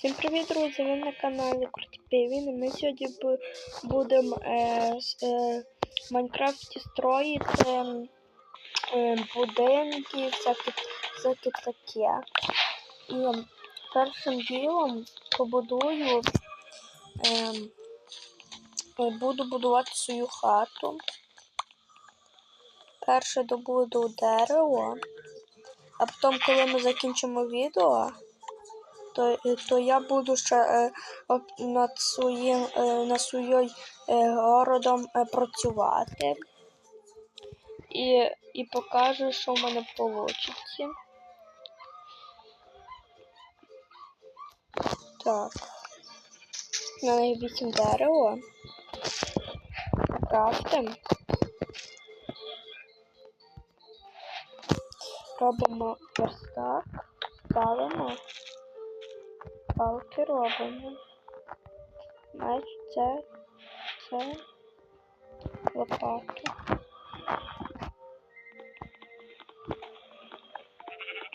Всім привіт, друзі! Ви на каналі Круті Півіни. Ми сьогодні будемо е, е, в Майнкрафті строїти е, будинки, всяке, всяке таке. І першим ділом побудую, е, е, буду будувати свою хату. Перше добуду дерево, а потім, коли ми закінчимо відео, то, то я буду ще е, над своїм е, над своєю е, городом е, працювати і, і покажу, що в мене вийде. Так. У мене є 8 дерева. Крафтим. Робимо верстак, ставимо. Палки робимо. Меч це, це лопату.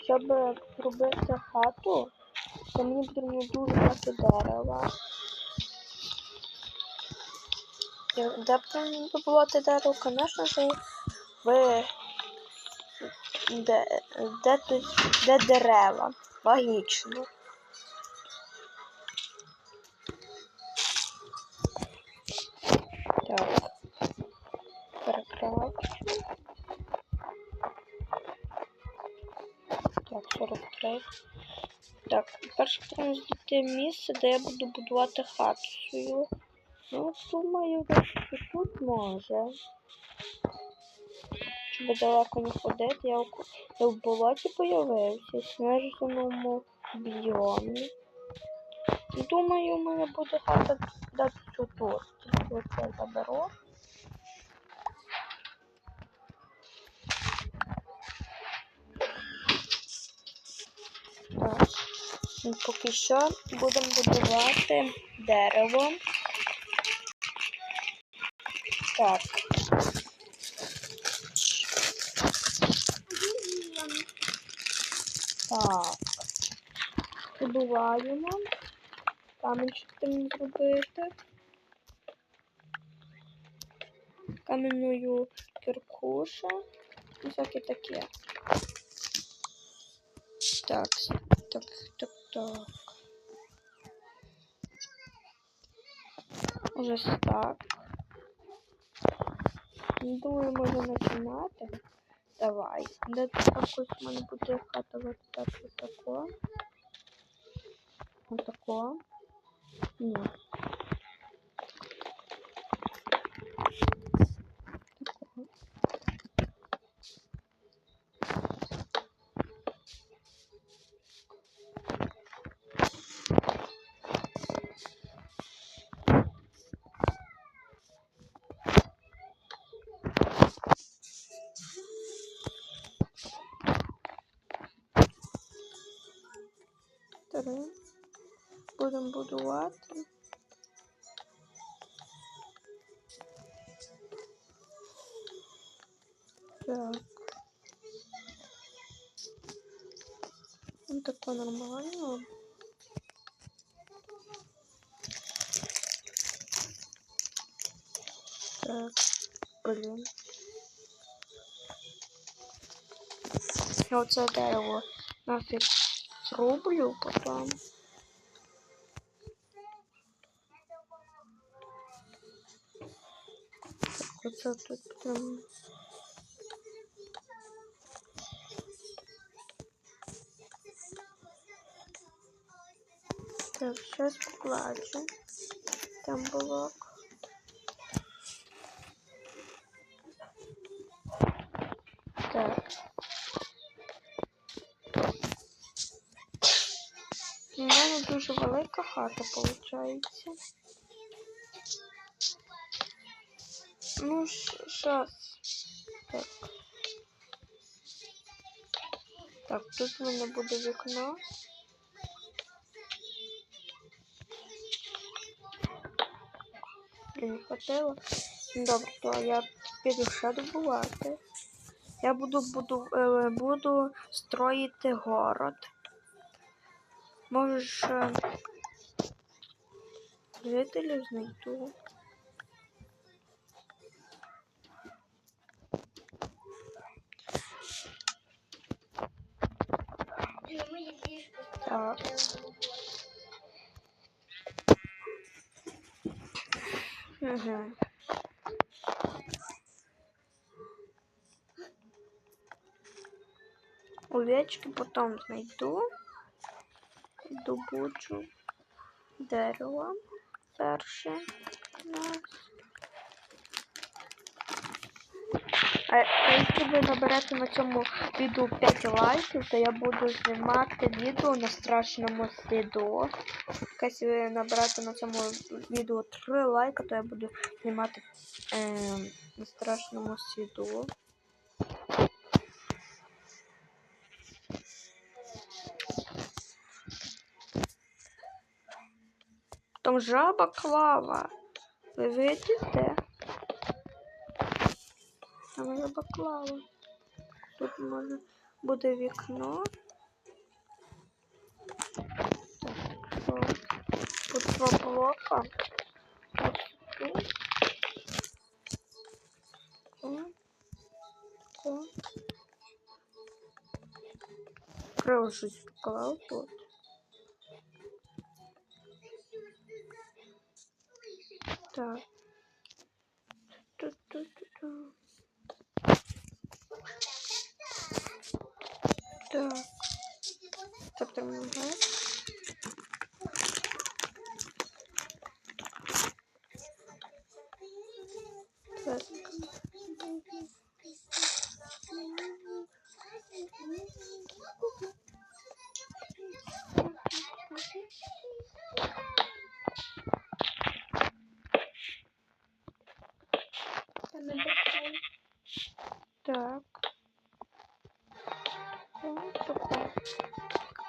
Щоб робити хату, то мені потрібно дуже багато дерева. Де потрібно добувати дерево, звісно ж, в де, де, де дерева. Логічно. Знайти місце, де я буду будувати хату свою. Ну, думаю, що тут може. Щоб далеко не ходити, я в, я в болоті появився, снежному біомі. Думаю, у мене буде хата десь тут. Оце заберу. Так. Поки що будемо будувати дерево. Так. Так. Добуваємо. Камінь там зробити. Кам'яною киркуша. І всяке таке. Так, так, так, так. Ось так. Ну, Думаю, можна починати. Давай. Де також в мене буде хата ось так, ось тако. Ось тако. Ні. Три. Будемо будувати. Так. Ну тако нормально. Так, блін. Оце дерево нафіг зроблю потім. Так, оце тут прям. Так, сейчас покладу. Там блок. Хата виходить. Ну, сейчас. Так. Так, тут в мене буде вікно. Не хватило. Добре, то я піду ще добувати. Я буду, буду, е, буду строїти город. Можеш е, жителів знайду. Так. Угу. Овечки потім знайду. Добуджу дерево Раз. А, а якщо ви наберете на цьому відео 5 лайків, то я буду знімати відео на страшному сліду. Якщо ви наберете на цьому відео 3 лайка, то я буду знімати е, на страшному сліду. Там жаба клава. Ви видите? Там жаба клава. Тут може буде вікно. Тут два блока. Ось тут. Крив щось поклав тут. Так.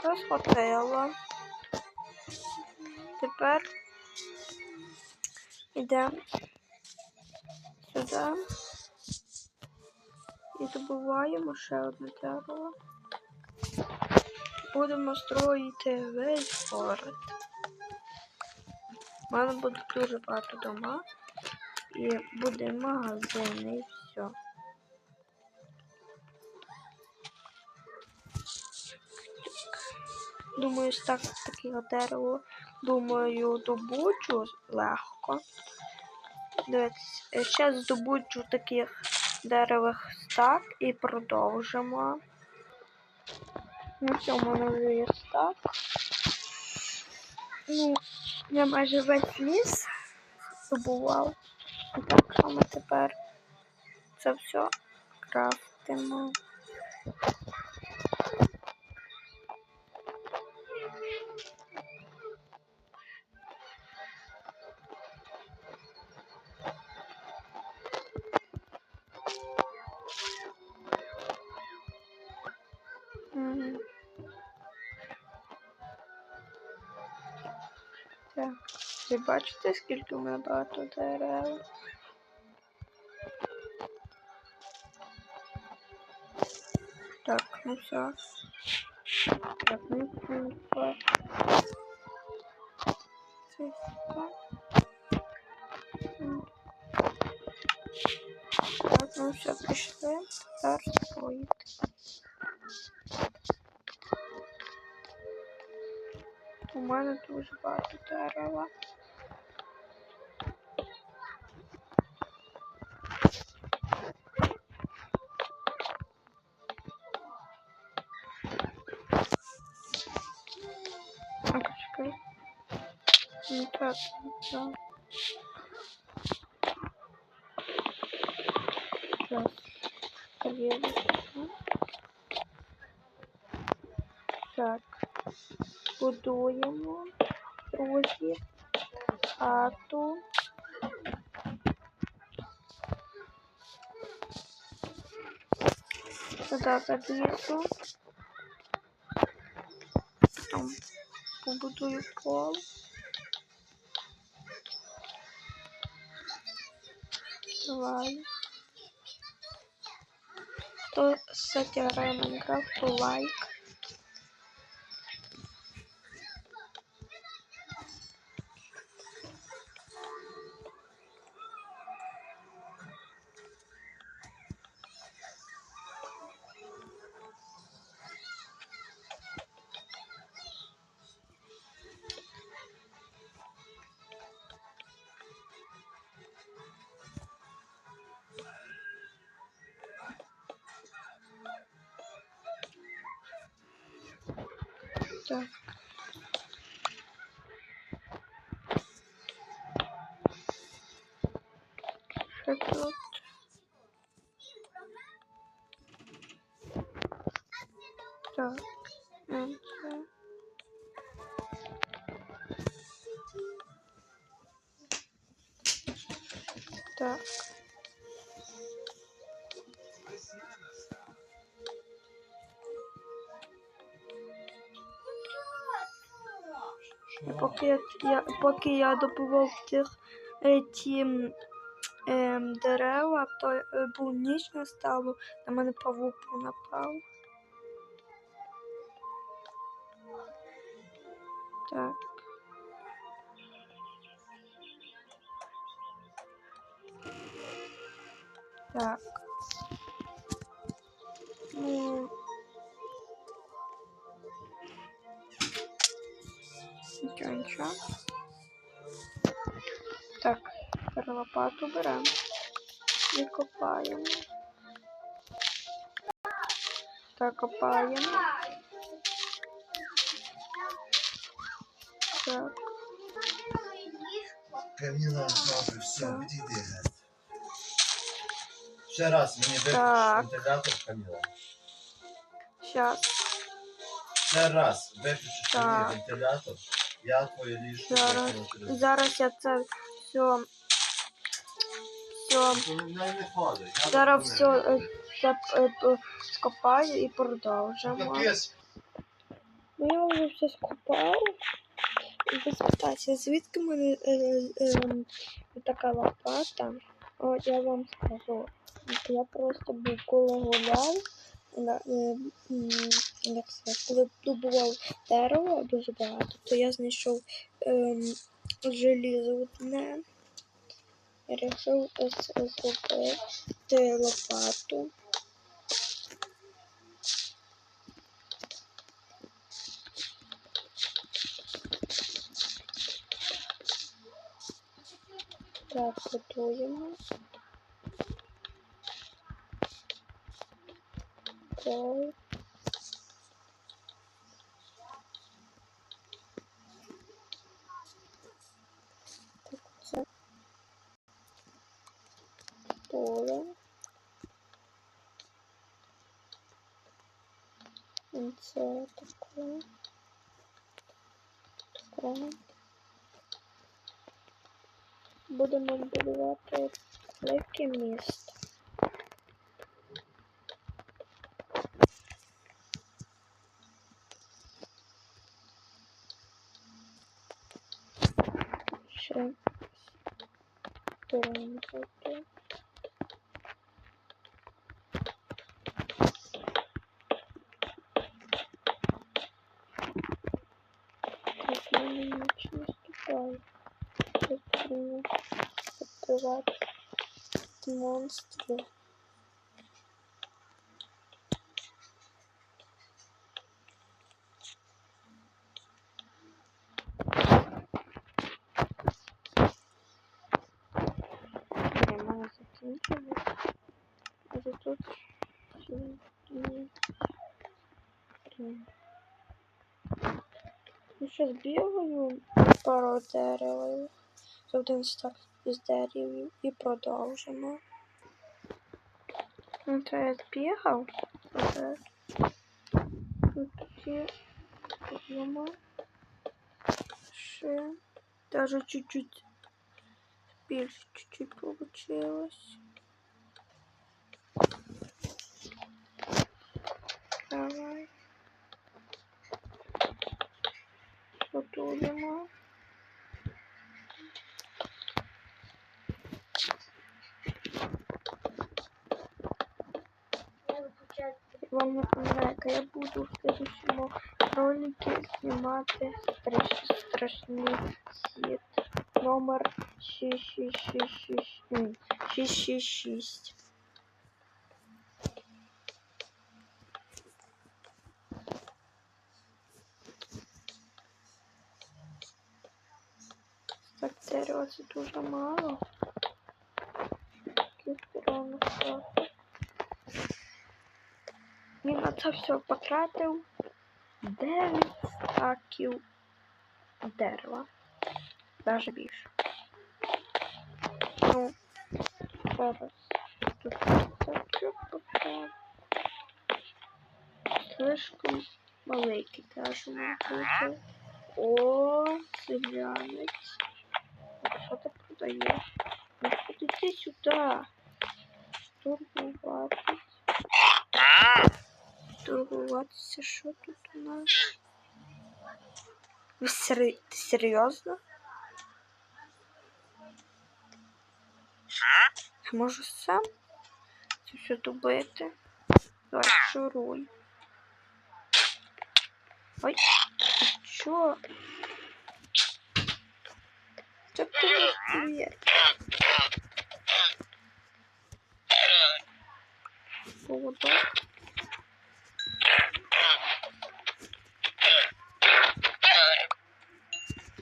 Це схватила. Тепер йдемо сюди і добуваємо ще одне дерево. Будемо строїти весь город. У мене буде дуже багато дома і буде магазин і все. Думаю, так таке дерево. Думаю, добуджу легко. Дивіться, ще здобуджу таких деревих стак і продовжимо. Ну, що, в мене вже є стак. Ну, я майже весь ліс добував. І так ми тепер це все крафтимо. Так, ви бачите, скільки у мене багато дерев? Так, ну все. Так, ну типа. Це так. Так, ну все, пішли. Зараз строїти. У мене дуже багато дерева. А, почекай. Так. Так. Будуємо друзі. Хату. Сюди залізу. Потім побудую пол. Давай. Хто затягає Майнкрафт, то лайк. Так. Поки я, поки я добував тих е, ті ем, дерева, то е, був ніч настало, на мене павук напав. Так. Так. Ну. Нічого, нічого. Так, лопату беремо і копаємо. Так, копаємо. Так, Каміла, добре, все, відійди. Ще раз мені Так. виключиш вентилятор, Каміла. сейчас. Ще раз виключиш мені вентилятор, я ліжко Зараз, зараз я це все. Все. Ну, я Зараз все допомагаю. е, це е, скопаю і продовжимо. Ну я вже все скопав. І ви спитаєте, звідки мене е, е, така лопата? О, я вам скажу. Я просто був коли гуляв, е, як сказати, коли добував дерево дуже багато, то я знайшов е, желізо одне. Вирішив е, лопату. Так, готуємо. Так. Так, це. Будемо будувати велике місто. Ще беремо тут. Так, в мене ніч не ступає. Потрібно відкривати монстрів. Не можу закінчити. Може тут ще ні. Блін. Що, збігаю пару дерев. з один із дерев і продовжимо. Ну, то я. Тепер. Тут є. Ще. Даже чуть-чуть більше чуть-чуть получилось. Давай. Готуємо. Вам напоминаю, я буду в следующем ролике снимать страш- страшный хит. Номер 666. м, 666. Це дуже мало. Кістрону хватить. Він на це все потратив. 9 стаків дерева. Даже більше. Ну, зараз тут хочу поставити. Слишком має бути. О, селянець. Ну, йди сюди. Торгуватись. Торгуватися, що тут у нас? Ви сери... Ти серйозно? Я можу сам це все добити. Давай, шуруй. Ой, ти чо? Це ти дверь. Поводок.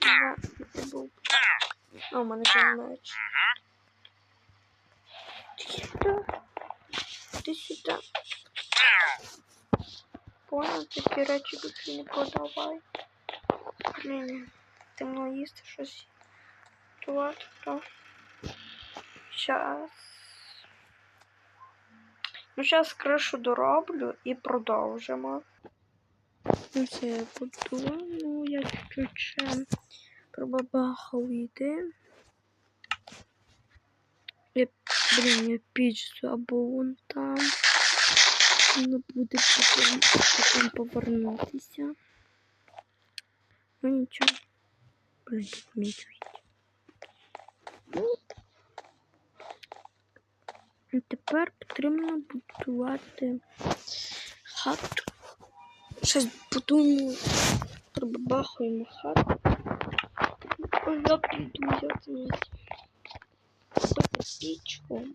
Ага, це був. А, у мене там меч. Ти сюди. Ти сюди. Понял, такі речі більше не продавай. Блін, темно їсти щось. Тут, то. Щас. Ну, зараз кришу дороблю і продовжимо. Ну, це я буду. Ну, я чуть-чуть пробабахав йти. Я, блін, я піч забув вон там. Воно буде потім, потім повернутися. Ну нічого. Блін, тут Ну, і тепер потрібно будувати хату. Щас будуємо, пробабахуємо хату. Я я тут пічку.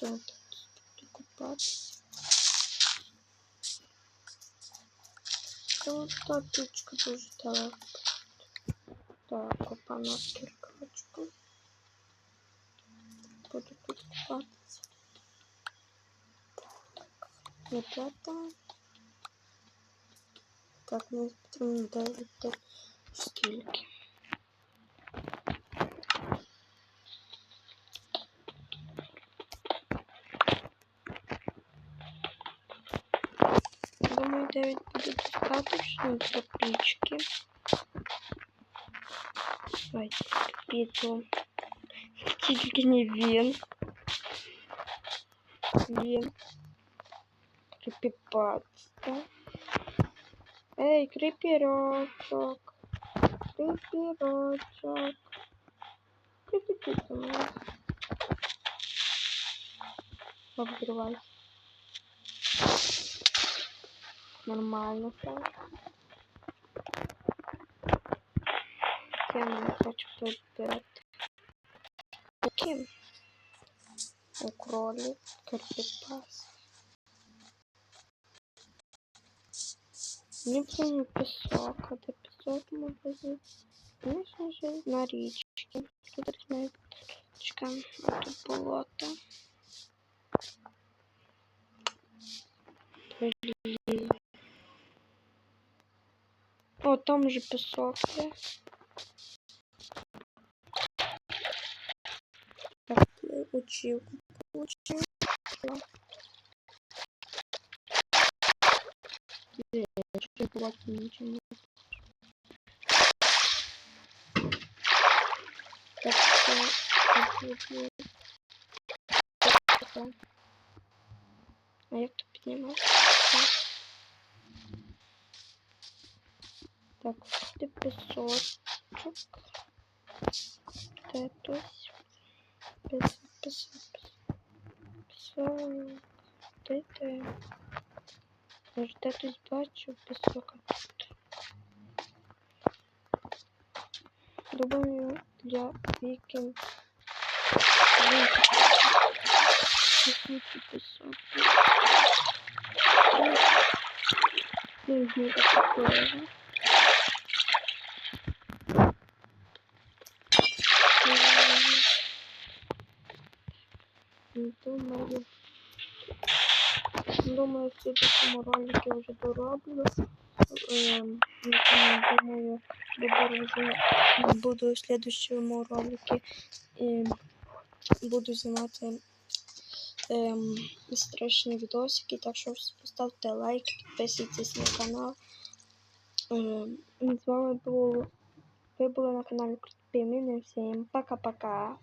Тут купатися? Та та пічка дуже далеко. Так, копана кіркачку. Буду тут купатися. Так, ребята. Так, мені потрібно дивити скільки. Думаю, 9 буде достаточно для пічки. Давайте піду. Тільки не він. Він. Кріпіпацька. Ей, кріпірочок. Кріпіпіться мене. Обзривайся. Нормально так. Я не хочу підбирати. Яким? У кролик, карпіпас. Мені потрібен пісок, а де пісок магазин? Звісно ж, на річці. Тут моя річка, а тут болото. Блін. О, там же пісок є. Так, очівку получив. Ще блоки нічого не Так, це зроблю. Так. А як то піднімати? Так. Так, де пісочок. Пісок, пісок, пісок. Де де? Я тут бачу пісок. Думаю, для вікінг. Пісочок, пісок. Ну, не такого. Думаю. Думаю, в следующем ролике уже дороблю. Эм, Думаю, буду, в следующем ролике эм, буду знімати ем, страшні відосики, так що ставте лайк, підписуйтесь на канал. Ем, з вами був ви були на каналі Крутий Міни. Всім пока-пока.